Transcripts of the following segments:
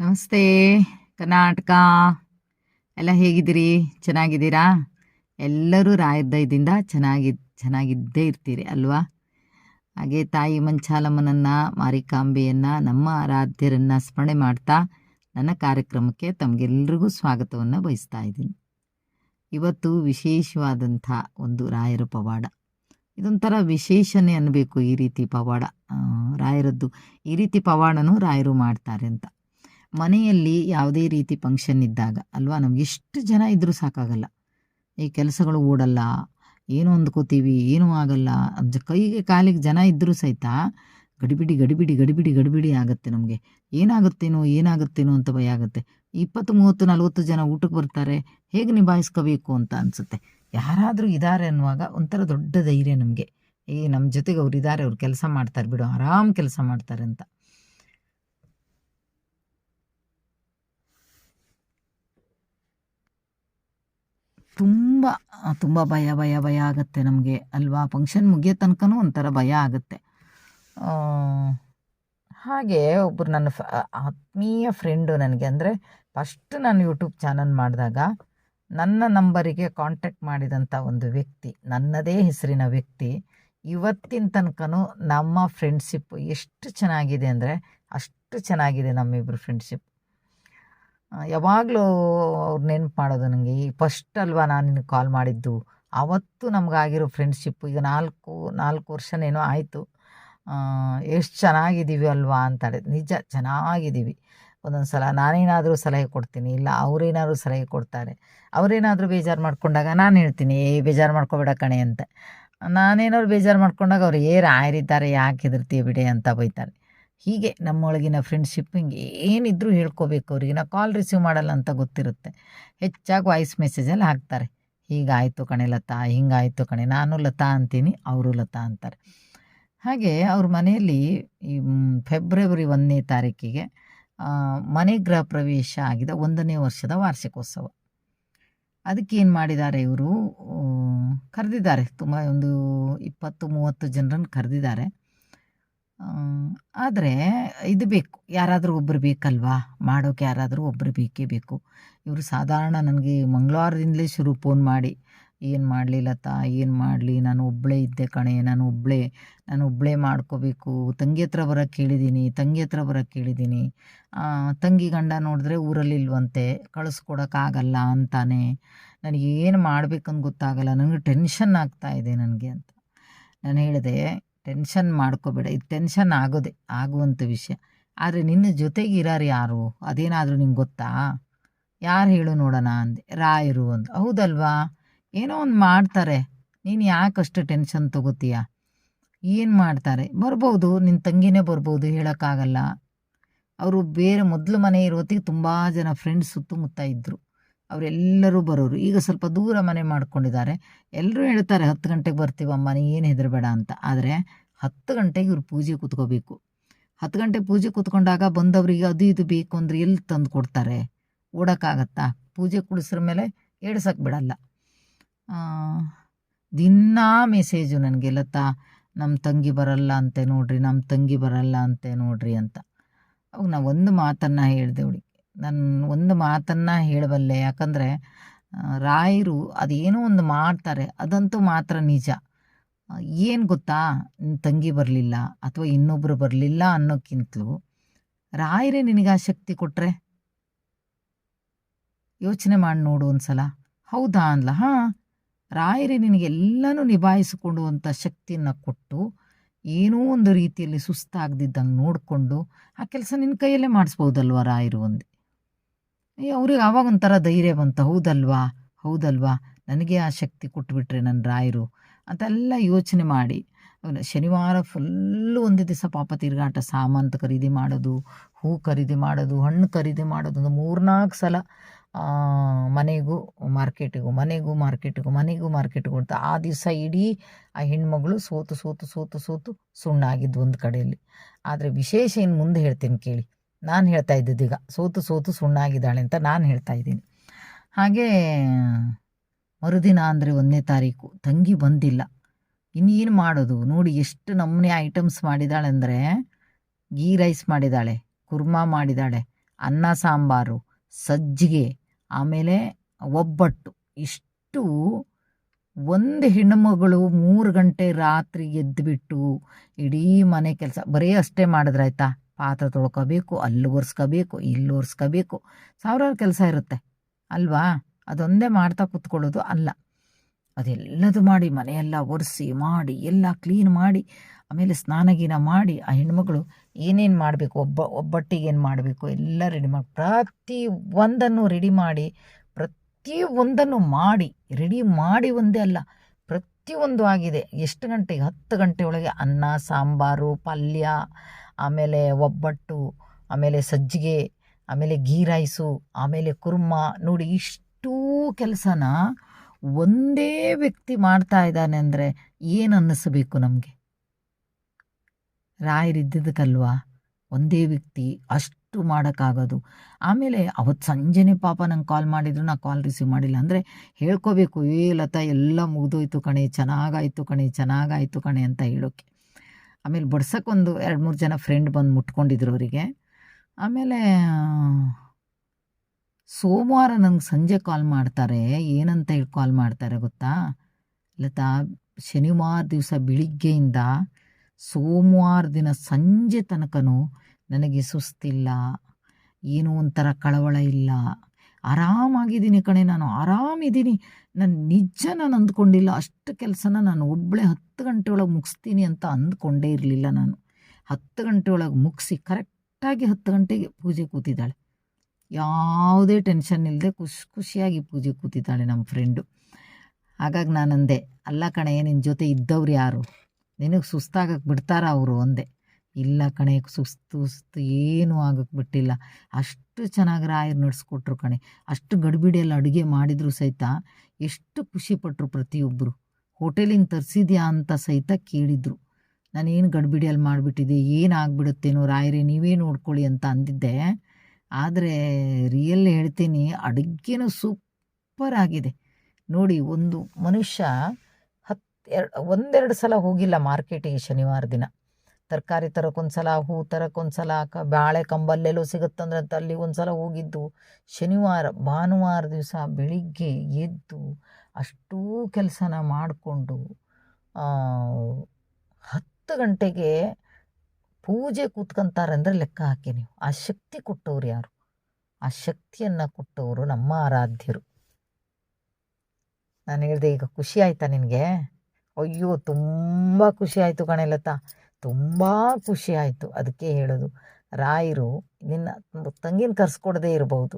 ನಮಸ್ತೆ, ಕರ್ನಾಟಕ. ಎಲ್ಲ ಹೇಗಿದ್ದೀರಿ? ಚೆನ್ನಾಗಿದ್ದೀರಾ? ಎಲ್ಲರೂ ರಾಯದ್ದಯದಿಂದ ಚೆನ್ನಾಗಿ, ಚೆನ್ನಾಗಿದ್ದೇ ಇರ್ತೀರಿ ಅಲ್ವಾ? ಹಾಗೆ ತಾಯಿ ಮಂಚಾಲಮ್ಮನನ್ನು, ಮಾರಿಕಾಂಬೆಯನ್ನು, ನಮ್ಮ ಆರಾಧ್ಯರನ್ನು ಸ್ಮರಣೆ ಮಾಡ್ತಾ ನನ್ನ ಕಾರ್ಯಕ್ರಮಕ್ಕೆ ತಮಗೆಲ್ಲರಿಗೂ ಸ್ವಾಗತವನ್ನು ಬಯಸ್ತಾ ಇದ್ದೀನಿ. ಇವತ್ತು ವಿಶೇಷವಾದಂಥ ಒಂದು ರಾಯರ ಪವಾಡ. ಇದೊಂಥರ ವಿಶೇಷನೇ ಅನ್ನಬೇಕು ಈ ರೀತಿ ಪವಾಡ. ರಾಯರದ್ದು ಈ ರೀತಿ ಪವಾಡನೂ ರಾಯರು ಮಾಡ್ತಾರೆ ಅಂತ. ಮನೆಯಲ್ಲಿ ಯಾವುದೇ ರೀತಿ ಫಂಕ್ಷನ್ ಇದ್ದಾಗ, ಅಲ್ವಾ? ನಮ್ಗೆ ಎಷ್ಟು ಜನ ಇದ್ದರೂ ಸಾಕಾಗಲ್ಲ. ಈ ಕೆಲಸಗಳು ಓಡಲ್ಲ, ಏನು ಅಂದ್ಕೋತೀವಿ ಏನೂ ಆಗಲ್ಲ. ಅದ್ ಕೈಗೆ ಕಾಲಿಗೆ ಜನ ಇದ್ದರೂ ಸಹಿತ ಗಡಿಬಿಡಿ ಗಡಿಬಿಡಿ ಗಡಿಬಿಡಿ ಗಡಿಬಿಡಿ ಆಗುತ್ತೆ ನಮಗೆ. ಏನಾಗುತ್ತೇನೋ ಏನಾಗುತ್ತೇನೋ ಅಂತ ಭಯ ಆಗುತ್ತೆ. ಇಪ್ಪತ್ತು, ಮೂವತ್ತು, ನಲ್ವತ್ತು ಜನ ಊಟಕ್ಕೆ ಬರ್ತಾರೆ, ಹೇಗೆ ನಿಭಾಯಿಸ್ಕೋಬೇಕು ಅಂತ ಅನಿಸುತ್ತೆ. ಯಾರಾದರೂ ಇದ್ದಾರೆ ಅನ್ನುವಾಗ ಒಂಥರ ದೊಡ್ಡ ಧೈರ್ಯ ನಮಗೆ. ಏ ನಮ್ಮ ಜೊತೆಗೆ ಅವ್ರು ಇದ್ದಾರೆ ಅವ್ರು ಕೆಲಸ ಮಾಡ್ತಾರೆ ಬಿಡು, ಆರಾಮ್ ಕೆಲಸ ಮಾಡ್ತಾರೆ ಅಂತ. ತುಂಬ ತುಂಬ ಭಯ ಭಯ ಭಯ ಆಗುತ್ತೆ ನಮಗೆ, ಅಲ್ವಾ? ಫಂಕ್ಷನ್ ಮುಗಿಯೋ ತನಕನೂ ಒಂಥರ ಭಯ ಆಗುತ್ತೆ. ಹಾಗೆ ಒಬ್ಬರು ನನ್ನ ಆತ್ಮೀಯ ಫ್ರೆಂಡು ನನಗೆ ಅಂದರೆ ಫಸ್ಟ್ ನಾನು ಯೂಟ್ಯೂಬ್ ಚಾನಲ್ ಮಾಡಿದಾಗ, ನನ್ನ ನಂಬರಿಗೆ ಕಾಂಟ್ಯಾಕ್ಟ್ ಮಾಡಿದಂಥ ಒಂದು ವ್ಯಕ್ತಿ, ನನ್ನದೇ ಹೆಸರಿನ ವ್ಯಕ್ತಿ, ಇವತ್ತಿನ ತನಕನೂ ನಮ್ಮ ಫ್ರೆಂಡ್ಶಿಪ್ ಎಷ್ಟು ಚೆನ್ನಾಗಿದೆ ಅಂದರೆ, ಅಷ್ಟು ಚೆನ್ನಾಗಿದೆ ನಮ್ಮಿಬ್ಬರು ಫ್ರೆಂಡ್ಶಿಪ್ ಯಾವಾಗಲೂ ಅವ್ರು ನೆನ್ಪು ಮಾಡೋದು ನನಗೆ ಈ ಫಸ್ಟ್ ಅಲ್ವಾ ನಾನು ನಿನಗೆ ಕಾಲ್ ಮಾಡಿದ್ದು? ಆವತ್ತು ನಮಗಾಗಿರೋ ಫ್ರೆಂಡ್ಶಿಪ್ಪು ಈಗ ನಾಲ್ಕು ನಾಲ್ಕು ವರ್ಷನೇನೋ ಆಯಿತು. ಎಷ್ಟು ಚೆನ್ನಾಗಿದ್ದೀವಿ ಅಲ್ವಾ ಅಂತಾರೆ. ನಿಜ, ಚೆನ್ನಾಗಿದ್ದೀವಿ. ಒಂದೊಂದು ಸಲ ನಾನೇನಾದರೂ ಸಲಹೆ ಕೊಡ್ತೀನಿ, ಇಲ್ಲ ಅವರೇನಾದರೂ ಸಲಹೆ ಕೊಡ್ತಾರೆ. ಅವರೇನಾದರೂ ಬೇಜಾರು ಮಾಡ್ಕೊಂಡಾಗ ನಾನು ಹೇಳ್ತೀನಿ, ಏ, ಬೇಜಾರು ಮಾಡ್ಕೋಬೇಡ ಕಣೆ ಅಂತ. ನಾನೇನಾದ್ರು ಬೇಜಾರು ಮಾಡ್ಕೊಂಡಾಗ ಅವ್ರು, ಏ, ರಾಯರಿದ್ದಾರೆ, ಯಾಕೆ ಹೆದರ್ತೀಯ ಬಿಡಿ ಅಂತ ಬೈತಾರೆ. ಹೀಗೆ ನಮ್ಮೊಳಗಿನ ಫ್ರೆಂಡ್ಶಿಪ್ ಹಿಂಗೆ ಏನಿದ್ರೂ ಹೇಳ್ಕೋಬೇಕು ಅವ್ರಿಗೆ. ನಾವು ಕಾಲ್ ರಿಸೀವ್ ಮಾಡಲ್ಲ ಅಂತ ಗೊತ್ತಿರುತ್ತೆ. ಹೆಚ್ಚಾಗಿ ವಾಯ್ಸ್ ಮೆಸೇಜಲ್ಲಿ ಹಾಕ್ತಾರೆ. ಹೀಗಾಯಿತು ಕಣೆ ಲತಾ, ಹಿಂಗಾಯಿತು ಕಣೆ. ನಾನು ಲತಾ ಅಂತೀನಿ, ಅವರು ಲತಾ ಅಂತಾರೆ. ಹಾಗೆ ಅವ್ರ ಮನೆಯಲ್ಲಿ ಈ ಫೆಬ್ರವರಿ ಒಂದನೇ ತಾರೀಕಿಗೆ ಮನೆ ಗೃಹ ಪ್ರವೇಶ ಆಗಿದೆ ಒಂದನೇ ವರ್ಷದ ವಾರ್ಷಿಕೋತ್ಸವ. ಅದಕ್ಕೆ ಏನು ಮಾಡಿದ್ದಾರೆ ಇವರು? ಕರೆದಿದ್ದಾರೆ. ತುಂಬ ಒಂದು ಇಪ್ಪತ್ತು, ಮೂವತ್ತು ಜನರನ್ನು ಕರೆದಿದ್ದಾರೆ. ಆದರೆ ಇದು ಬೇಕು. ಯಾರಾದರೂ ಒಬ್ಬರು ಬೇಕಲ್ವಾ? ಮಾಡೋಕೆ ಯಾರಾದರೂ ಒಬ್ಬರು ಬೇಕೇ ಬೇಕು. ಇವರು ಸಾಧಾರಣ ನನಗೆ ಮಂಗಳವಾರದಿಂದಲೇ ಶುರು ಫೋನ್ ಮಾಡಿ, ಏನು ಮಾಡಲಿ ಲತಾ? ಏನು ಮಾಡಲಿ? ನಾನು ಒಬ್ಬಳೇ ಇದ್ದೆ ಕಣೆ. ನಾನು ಒಬ್ಬಳೇ ನಾನು ಒಬ್ಬಳೇ ಮಾಡ್ಕೋಬೇಕು. ತಂಗಿ ಹತ್ರ ಬರೋಕ್ಕೆ ಕೇಳಿದ್ದೀನಿ ತಂಗಿ ಹತ್ರ ಬರೋಕ್ಕೆ ಕೇಳಿದ್ದೀನಿ ತಂಗಿ ಗಂಡ ನೋಡಿದ್ರೆ ಊರಲ್ಲಿಲ್ವಂತೆ ಕಳಿಸ್ಕೊಡೋಕ್ಕಾಗಲ್ಲ ಅಂತಾನೆ. ನನಗೆ ಏನು ಮಾಡ್ಬೇಕಂತ ಗೊತ್ತಾಗಲ್ಲ. ನನಗೆ ಟೆನ್ಷನ್ ಆಗ್ತಾ ಇದೆ ನನಗೆ ಅಂತ. ನಾನು ಹೇಳಿದೆ ಟೆನ್ಷನ್ ಮಾಡ್ಕೋಬೇಡ, ಇದು ಟೆನ್ಷನ್ ಆಗೋದೆ ಆಗುವಂಥ ವಿಷಯ. ಆದರೆ ನಿನ್ನ ಜೊತೆಗೆ ಇರೋರು ಯಾರು? ಅದೇನಾದರೂ ನಿಂಗೆ ಗೊತ್ತಾ? ಯಾರು ಹೇಳು ನೋಡೋಣ ಅಂದೆ. ರಾಯರು ಅಂತ ಹೌದಲ್ವಾ? ಏನೋ ಒಂದು ಮಾಡ್ತಾರೆ. ನೀನು ಯಾಕಷ್ಟು ಟೆನ್ಷನ್ ತಗೋತೀಯ? ಏನು ಮಾಡ್ತಾರೆ? ಬರ್ಬೋದು ನಿನ್ನ ತಂಗಿನೇ ಬರ್ಬೋದು, ಹೇಳೋಕ್ಕಾಗಲ್ಲ. ಅವರು ಬೇರೆ ಮೊದಲು ಮನೆ ಇರೋತ್ತಿಗೆ ತುಂಬ ಜನ ಫ್ರೆಂಡ್ಸ್ ಸುತ್ತಮುತ್ತ ಇದ್ದರು ಅವರೆಲ್ಲರೂ ಬರೋರು. ಈಗ ಸ್ವಲ್ಪ ದೂರ ಮನೆ ಮಾಡ್ಕೊಂಡಿದ್ದಾರೆ. ಎಲ್ಲರೂ ಹೇಳ್ತಾರೆ, ಹತ್ತು ಗಂಟೆಗೆ ಬರ್ತೀವಮ್ಮ ನೀ ಏನು ಹೆದರಬೇಡ ಅಂತ. ಆದರೆ ಹತ್ತು ಗಂಟೆಗೆ ಇವ್ರು ಪೂಜೆ ಕೂತ್ಕೋಬೇಕು. ಹತ್ತು ಗಂಟೆ ಪೂಜೆ ಕೂತ್ಕೊಂಡಾಗ ಬಂದವರಿಗೆ ಅದು ಇದು ಬೇಕು ಅಂದರೆ ಎಲ್ಲಿ ತಂದು ಕೊಡ್ತಾರೆ? ಓಡೋಕ್ಕಾಗತ್ತಾ? ಪೂಜೆ ಕುಡಿಸ್ರ ಮೇಲೆ ಏಡ್ಸಕ್ಕೆ ಬಿಡಲ್ಲ. ದಿನ ಮೆಸೇಜು ನನಗೆ, ಲತಾ ನಮ್ಮ ತಂಗಿ ಬರಲ್ಲ ಅಂತೆ ನೋಡ್ರಿ ನಮ್ಮ ತಂಗಿ ಬರಲ್ಲ ಅಂತೆ ನೋಡ್ರಿ ಅಂತ. ಅವಾಗ ನಾ ಒಂದು ಮಾತನ್ನು ಹೇಳಿದೆ ಅವಳಿಗೆ ನಾನು ಒಂದು ಮಾತನ್ನು ಹೇಳಬಲ್ಲೆ. ಯಾಕಂದರೆ ರಾಯರು ಅದೇನೋ ಒಂದು ಮಾಡ್ತಾರೆ, ಅದಂತೂ ಮಾತ್ರ ನಿಜ. ಏನು ಗೊತ್ತಾ? ನಿನ್ನ ತಂಗಿ ಬರಲಿಲ್ಲ ಅಥವಾ ಇನ್ನೊಬ್ಬರು ಬರಲಿಲ್ಲ ಅನ್ನೋಕ್ಕಿಂತಲೂ ರಾಯರೇ ನಿನಗೆ ಆ ಶಕ್ತಿ ಕೊಟ್ಟರೆ ಯೋಚನೆ ಮಾಡಿ ನೋಡು ಒಂದ್ಸಲ. ಹೌದಾ ಅನ್ಲ ಹಾಂ. ರಾಯರೇ ನಿನಗೆಲ್ಲನೂ ನಿಭಾಯಿಸಿಕೊಂಡು ಅಂಥ ಶಕ್ತಿಯನ್ನು ಕೊಟ್ಟು ಏನೋ ಒಂದು ರೀತಿಯಲ್ಲಿ ಸುಸ್ತಾಗದಿದ್ದಂಗೆ ನೋಡಿಕೊಂಡು ಆ ಕೆಲಸ ನಿನ್ನ ಕೈಯಲ್ಲೇ ಮಾಡಿಸ್ಬೋದಲ್ವ ರಾಯರು ಅಯ್ಯೋ ಅವ್ರಿಗೆ ಆವಾಗ ಒಂಥರ ಧೈರ್ಯ ಬಂತು. ಹೌದಲ್ವಾ? ಹೌದಲ್ವಾ? ನನಗೆ ಆ ಶಕ್ತಿ ಕೊಟ್ಬಿಟ್ರೆ ನನ್ನ ರಾಯರು ಅಂತೆಲ್ಲ ಯೋಚನೆ ಮಾಡಿ. ಶನಿವಾರ ಫುಲ್ಲು ಒಂದು ದಿವಸ ಪಾಪ ತಿರುಗಾಟ ಸಾಮಾನು ಖರೀದಿ ಮಾಡೋದು, ಹೂ ಖರೀದಿ ಮಾಡೋದು, ಹಣ್ಣು ಖರೀದಿ ಮಾಡೋದು ಒಂದು ಮೂರ್ನಾಲ್ಕು ಸಲ ಮನೆಗೂ ಮಾರ್ಕೆಟಿಗೂ ಮನೆಗೂ ಮಾರ್ಕೆಟಿಗೂ ಮನೆಗೂ ಮಾರ್ಕೆಟಿಗೂ ಅಂತ ಆ ದಿವಸ ಇಡೀ ಆ ಹೆಣ್ಮಗಳು ಸೋತು ಸೋತು ಸೋತು ಸೋತು ಸುಣ್ಣ ಆಗಿದ್ದು ಒಂದು ಕಡೆಯಲ್ಲಿ. ಆದರೆ ವಿಶೇಷ ಏನು ಮುಂದೆ ಹೇಳ್ತೀನಿ ಕೇಳಿ. ನಾನು ಹೇಳ್ತಾ ಇದ್ದಿದ್ದು ಈಗ. ಸೋತು ಸೋತು ಸುಣ್ಣಾಗಿದ್ದಾಳೆ ಅಂತ ನಾನು ಹೇಳ್ತಾ ಇದ್ದೀನಿ. ಹಾಗೇ, ಮರುದಿನ ಅಂದರೆ ಒಂದನೇ ತಾರೀಕು, ತಂಗಿ ಬಂದಿಲ್ಲ. ಇನ್ನೇನು ಮಾಡೋದು? ನೋಡಿ ಎಷ್ಟು ನಮೂನೆ ಐಟಮ್ಸ್ ಮಾಡಿದಾಳೆ ಅಂದರೆ ಗೀ ರೈಸ್ ಮಾಡಿದ್ದಾಳೆ ಕುರ್ಮಾ ಮಾಡಿದ್ದಾಳೆ ಅನ್ನ ಸಾಂಬಾರು, ಸಜ್ಜಿಗೆ, ಆಮೇಲೆ ಒಬ್ಬಟ್ಟು. ಇಷ್ಟು ಒಂದು ಹೆಣ್ಣುಮಗಳು ಮೂರು ಗಂಟೆ ರಾತ್ರಿ ಎದ್ದುಬಿಟ್ಟು ಇಡೀ ಮನೆ ಕೆಲಸ, ಬರೀ ಅಷ್ಟೇ ಮಾಡಿದ್ರಾಯ್ತಾ? ಪಾತ್ರೆ ತೊಳ್ಕೋಬೇಕು, ಅಲ್ಲಿ ಒರೆಸ್ಕೋಬೇಕು ಇಲ್ಲಿ ಒರೆಸ್ಕೋಬೇಕು ಸಾವಿರಾರು ಕೆಲಸ ಇರುತ್ತೆ. ಅಲ್ವಾ? ಅದೊಂದೇ ಮಾಡ್ತಾ ಕೂತ್ಕೊಳ್ಳೋದು ಅಲ್ಲ. ಅದೆಲ್ಲದು ಮಾಡಿ, ಮನೆಯೆಲ್ಲ ಒರೆಸಿ, ಮಾಡಿ, ಎಲ್ಲ ಕ್ಲೀನ್ ಮಾಡಿ, ಆಮೇಲೆ ಸ್ನಾನ ಗೀನ ಮಾಡಿ, ಆ ಹೆಣ್ಮಗಳು ಏನೇನು ಮಾಡಬೇಕು, ಒಬ್ಬ ಒಬ್ಬಟ್ಟಿಗೆ ಏನು ಮಾಡಬೇಕು, ಎಲ್ಲ ರೆಡಿ ಮಾಡಿ, ಪ್ರತಿ ಒಂದನ್ನು ರೆಡಿ ಮಾಡಿ, ಪ್ರತಿ ಒಂದನ್ನು ಮಾಡಿ ರೆಡಿ ಮಾಡಿ ಒಂದೇ ಅಲ್ಲ ಪ್ರತಿಯೊಂದು ಆಗಿದೆ. ಎಷ್ಟು ಗಂಟೆಗೆ? ಹತ್ತು ಗಂಟೆ ಒಳಗೆ ಅನ್ನ, ಸಾಂಬಾರು, ಪಲ್ಯ ಆಮೇಲೆ ಒಬ್ಬಟ್ಟು, ಆಮೇಲೆ ಸಜ್ಜಿಗೆ, ಆಮೇಲೆ ಗೀ ರೈಸು, ಆಮೇಲೆ ಕುರ್ಮ. ನೋಡಿ, ಇಷ್ಟೂ ಕೆಲಸನ ಒಂದೇ ವ್ಯಕ್ತಿ ಮಾಡ್ತಾ ಇದ್ದಾನೆ ಅಂದರೆ ಏನು ಅನ್ನಿಸ್ಬೇಕು ನಮಗೆ? ರಾಯರಿದ್ದದಕ್ಕಲ್ವಾ ಒಂದೇ ವ್ಯಕ್ತಿ, ಅಷ್ಟು ಮಾಡೋಕ್ಕಾಗೋದು. ಆಮೇಲೆ ಅವತ್ತು ಸಂಜೆನೇ ಪಾಪ ನಂಗೆ ಕಾಲ್ ಮಾಡಿದ್ರು, ನಾ ಕಾಲ್ ರಿಸೀವ್ ಮಾಡಿಲ್ಲ. ಅಂದರೆ ಹೇಳ್ಕೋಬೇಕು, ಏ ಲತಾ, ಎಲ್ಲ ಮುಗಿದೋಯ್ತು ಕಣೆ, ಚೆನ್ನಾಗಾಯಿತು ಕಣೆ ಚೆನ್ನಾಗಾಯಿತು ಕಣೆ ಅಂತ ಹೇಳೋಕ್ಕೆ ಆಮೇಲೆ ಬಡ್ಸೋಕ್ಕೊಂದು ಎರಡು ಮೂರು ಜನ ಫ್ರೆಂಡ್ ಬಂದು ಮುಟ್ಕೊಂಡಿದ್ರು ಅವರಿಗೆ. ಆಮೇಲೆ, ಸೋಮವಾರ ನಂಗೆ ಸಂಜೆ ಕಾಲ್ ಮಾಡ್ತಾರೆ. ಏನಂತ ಹೇಳಿ ಕಾಲ್ ಮಾಡ್ತಾರೆ ಗೊತ್ತಾ? ಲತಾ, ಶನಿವಾರ ದಿವಸ ಬೆಳಿಗ್ಗೆಯಿಂದ ಸೋಮವಾರ ದಿನ ಸಂಜೆ ತನಕನೂ ನನಗೆ ಸುಸ್ತಿಲ್ಲ, ಏನೋ ಒಂಥರ ಕಳವಳ ಇಲ್ಲ. ಆರಾಮಾಗಿದ್ದೀನಿ ಕಣೆ, ನಾನು ಆರಾಮಿದ್ದೀನಿ. ನಾನು ನಿಜ ನಾನು ಅಂದ್ಕೊಂಡಿಲ್ಲ, ಅಷ್ಟು ಕೆಲಸನ ನಾನು ಒಬ್ಬಳೆ ಹತ್ತು ಗಂಟೆ ಒಳಗೆ ಮುಗಿಸ್ತೀನಿ ಅಂತ ಅಂದ್ಕೊಂಡೇ ಇರಲಿಲ್ಲ ನಾನು. ಹತ್ತು ಗಂಟೆ ಒಳಗೆ ಮುಗಿಸಿ ಕರೆಕ್ಟಾಗಿ ಹತ್ತು ಗಂಟೆಗೆ ಪೂಜೆ ಕೂತಿದ್ದಾಳೆ. ಯಾವುದೇ ಟೆನ್ಷನ್ ಇಲ್ಲದೆ ಖುಷಿ, ಖುಷಿಯಾಗಿ ಪೂಜೆ ಕೂತಿದ್ದಾಳೆ ನಮ್ಮ ಫ್ರೆಂಡು. ಹಾಗಾಗಿ ನಾನು ಅಂದೆ ಅಲ್ಲ ಕಣೆ ನಿನ್ನ ಜೊತೆ ಇದ್ದವ್ರು ಯಾರು? ನಿನಗೆ ಸುಸ್ತಾಗಕ್ಕೆ ಬಿಡ್ತಾರ ಅವರು? ಅಂದೆ. ಇಲ್ಲ ಕಣೆ, ಸುಸ್ತು ಸುಸ್ತು ಏನೂ ಆಗಕ್ಕೆ ಬಿಟ್ಟಿಲ್ಲ. ಅಷ್ಟು ಚೆನ್ನಾಗಿ ರಾಯರು ನಡೆಸ್ಕೊಟ್ರು ಕಣೆ. ಅಷ್ಟು ಗಡಿಬಿಡಿಯಲ್ಲಿ ಅಡುಗೆ ಮಾಡಿದರೂ ಸಹಿತ ಎಷ್ಟು ಖುಷಿಪಟ್ಟರು ಪ್ರತಿಯೊಬ್ಬರು ಹೋಟೆಲಿಂದ ತರಿಸಿದ್ಯಾ ಅಂತ ಸಹಿತ ಕೇಳಿದರು. ನಾನೇನು ಗಡಿಬಿಡಿಯಲ್ಲಿ ಮಾಡಿಬಿಟ್ಟಿದ್ದೆ, ಏನು ಆಗ್ಬಿಡುತ್ತೇನೋ ರಾಯರೇ, ನೀವೇ ನೋಡ್ಕೊಳ್ಳಿ ಅಂತ ಅಂದಿದ್ದೆ. ಆದರೆ ರಿಯಲ್ ಹೇಳ್ತೀನಿ, ಅಡುಗೆನೂ ಸೂಪರ್ ಆಗಿದೆ. ನೋಡಿ, ಒಂದು ಮನುಷ್ಯ ಹತ್ತು ಎರಡು ಒಂದೆರಡು ಸಲ ಹೋಗಿಲ್ಲ ಮಾರ್ಕೆಟಿಗೆ ಶನಿವಾರ ದಿನ. ತರಕಾರಿ ತರೋಕ್ಕೊಂದು ಸಲ ಹೂ ತರೋಕ್ಕೊಂದು ಸಲ ಕ ಬಾಳೆ ಕಂಬಲ್ಲೆಲ್ಲೋ ಸಿಗುತ್ತಂದ್ರೆ ಅಲ್ಲಿ ಒಂದು ಸಲ ಹೋಗಿದ್ದು, ಶನಿವಾರ, ಭಾನುವಾರ ದಿವಸ ಬೆಳಿಗ್ಗೆ ಎದ್ದು ಅಷ್ಟೂ ಕೆಲಸನ ಮಾಡಿಕೊಂಡು ಹತ್ತು ಗಂಟೆಗೆ ಪೂಜೆ ಕೂತ್ಕೊಂತಾರೆ ಅಂದರೆ ಲೆಕ್ಕ ಹಾಕಿ ನೀವು. ಆ ಶಕ್ತಿ ಕೊಟ್ಟವ್ರು ಯಾರು? ಆ ಶಕ್ತಿಯನ್ನು ಕೊಟ್ಟವರು ನಮ್ಮ ಆರಾಧ್ಯರು. ನಾನು ಹೇಳಿದೆ, ಈಗ ಖುಷಿ ಆಯ್ತಾ ನಿನಗೆ? ಅಯ್ಯೋ, ತುಂಬ ಖುಷಿ ಆಯಿತು ಕಣೆ ತುಂಬ ಖುಷಿ ಆಯಿತು ಅದಕ್ಕೆ ಹೇಳೋದು. ರಾಯರು ನಿನ್ನ ತಂಗಿನ ಕರ್ಸ್ಕೊಡದೇ ಇರಬಹುದು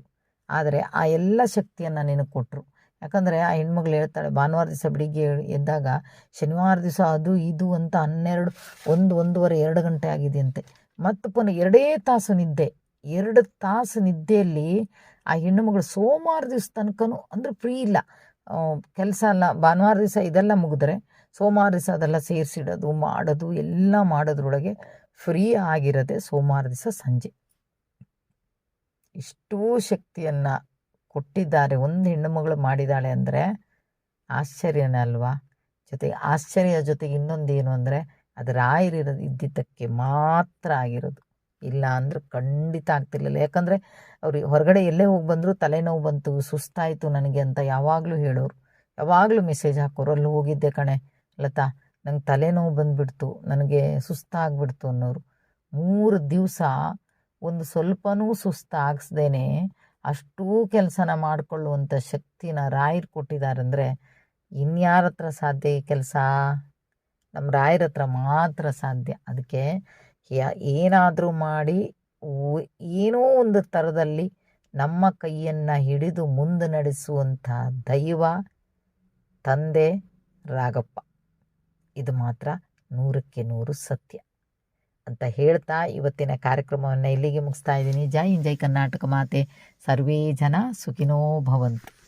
ಆದರೆ ಆ ಎಲ್ಲ ಶಕ್ತಿಯನ್ನು ನಿನಗೆ ಕೊಟ್ಟರು ಯಾಕಂದರೆ ಆ ಹೆಣ್ಮಗಳು ಹೇಳ್ತಾಳೆ, ಭಾನುವಾರ ದಿವಸ ಬೆಳಿಗ್ಗೆ ಎದ್ದಾಗ ಶನಿವಾರ ದಿವಸ ಅದು ಇದು ಅಂತ ಹನ್ನೆರಡು, ಒಂದು, ಒಂದೂವರೆ, ಎರಡು ಗಂಟೆ ಆಗಿದೆಯಂತೆ. ಮತ್ತು ಪುನಃ ಎರಡೇ ತಾಸು ನಿದ್ದೆ. ಎರಡು ತಾಸು ನಿದ್ದೆಯಲ್ಲಿ ಆ ಹೆಣ್ಣುಮಗಳು ಸೋಮವಾರ ದಿವಸ ತನಕನೂ ಅಂದರೆ ಫ್ರೀ ಇಲ್ಲ. ಕೆಲಸ ಅಲ್ಲ. ಭಾನುವಾರ ದಿವಸ ಇದೆಲ್ಲ ಮುಗಿದ್ರೆ ಸೋಮವಾರ ದಿವಸ ಅದೆಲ್ಲ ಸೇರಿಸಿಡೋದು, ಮಾಡೋದು, ಎಲ್ಲ ಮಾಡೋದ್ರೊಳಗೆ ಫ್ರೀ ಆಗಿರೋದೆ ಸೋಮವಾರ ದಿವಸ ಸಂಜೆ. ಇಷ್ಟೂ ಶಕ್ತಿಯನ್ನು ಕೊಟ್ಟಿದ್ದಾರೆ. ಒಂದು ಹೆಣ್ಣು ಮಗಳು ಮಾಡಿದ್ದಾಳೆ ಅಂದರೆ ಆಶ್ಚರ್ಯನೇ ಅಲ್ವಾ? ಜೊತೆಗೆ ಆಶ್ಚರ್ಯ ಜೊತೆಗೆ ಇನ್ನೊಂದೇನು ಅಂದರೆ ಅದು ರಾಯರಿರೋದು ಇದ್ದಿದ್ದಕ್ಕೆ ಮಾತ್ರ ಆಗಿರೋದು. ಇಲ್ಲ ಅಂದ್ರೆ ಖಂಡಿತ ಆಗ್ತಿರ್ಲಿಲ್ಲ. ಯಾಕಂದರೆ ಅವ್ರು ಹೊರಗಡೆ ಎಲ್ಲೇ ಹೋಗಿ ಬಂದರೂ ತಲೆನೋವು ಬಂತು, ಸುಸ್ತಾಯಿತು ನನಗೆ ಅಂತ ಯಾವಾಗಲೂ ಹೇಳೋರು. ಯಾವಾಗಲೂ ಮೆಸೇಜ್ ಹಾಕೋರು, ಅಲ್ಲಿ ಹೋಗಿದ್ದೆ ಕಣೆ. ಲತಾ, ನಂಗೆ ತಲೆನೋವು ಬಂದುಬಿಡ್ತು, ನನಗೆ ಸುಸ್ತಾಗ್ಬಿಡ್ತು ಅನ್ನೋರು. ಮೂರು ದಿವಸ ಒಂದು ಸ್ವಲ್ಪನೂ ಸುಸ್ತಾಗಿಸ್ದೇನೆ ಅಷ್ಟೂ ಕೆಲಸನ ಮಾಡಿಕೊಳ್ಳುವಂಥ ಶಕ್ತಿನ ರಾಯರು ಕೊಟ್ಟಿದ್ದಾರಂದರೆ ಇನ್ಯಾರ ಹತ್ರ ಸಾಧ್ಯ ಈ ಕೆಲಸ? ನಮ್ಮ ರಾಯರ ಹತ್ರ ಮಾತ್ರ ಸಾಧ್ಯ. ಅದಕ್ಕೆ ಏನಾದರೂ ಮಾಡಿ ಏನೋ ಒಂದು ಥರದಲ್ಲಿ ನಮ್ಮ ಕೈಯನ್ನು ಹಿಡಿದು ಮುಂದೆ ನಡೆಸುವಂಥ ದೈವ ತಂದೆ ರಾಗಪ್ಪ. ಇದು ಮಾತ್ರ ನೂರಕ್ಕೆ ನೂರು ಸತ್ಯ. ಅಂತ ಹೇಳ್ತಾ ಇವತ್ತಿನ ಕಾರ್ಯಕ್ರಮವನ್ನು ಇಲ್ಲಿಗೆ ಮುಗಿಸ್ತಾ ಇದ್ದೀನಿ. ಜೈ ಜೈ ಕರ್ನಾಟಕ ಮಾತೆ. ಸರ್ವೇ ಜನ ಸುಖಿನೋ ಭವಂತು.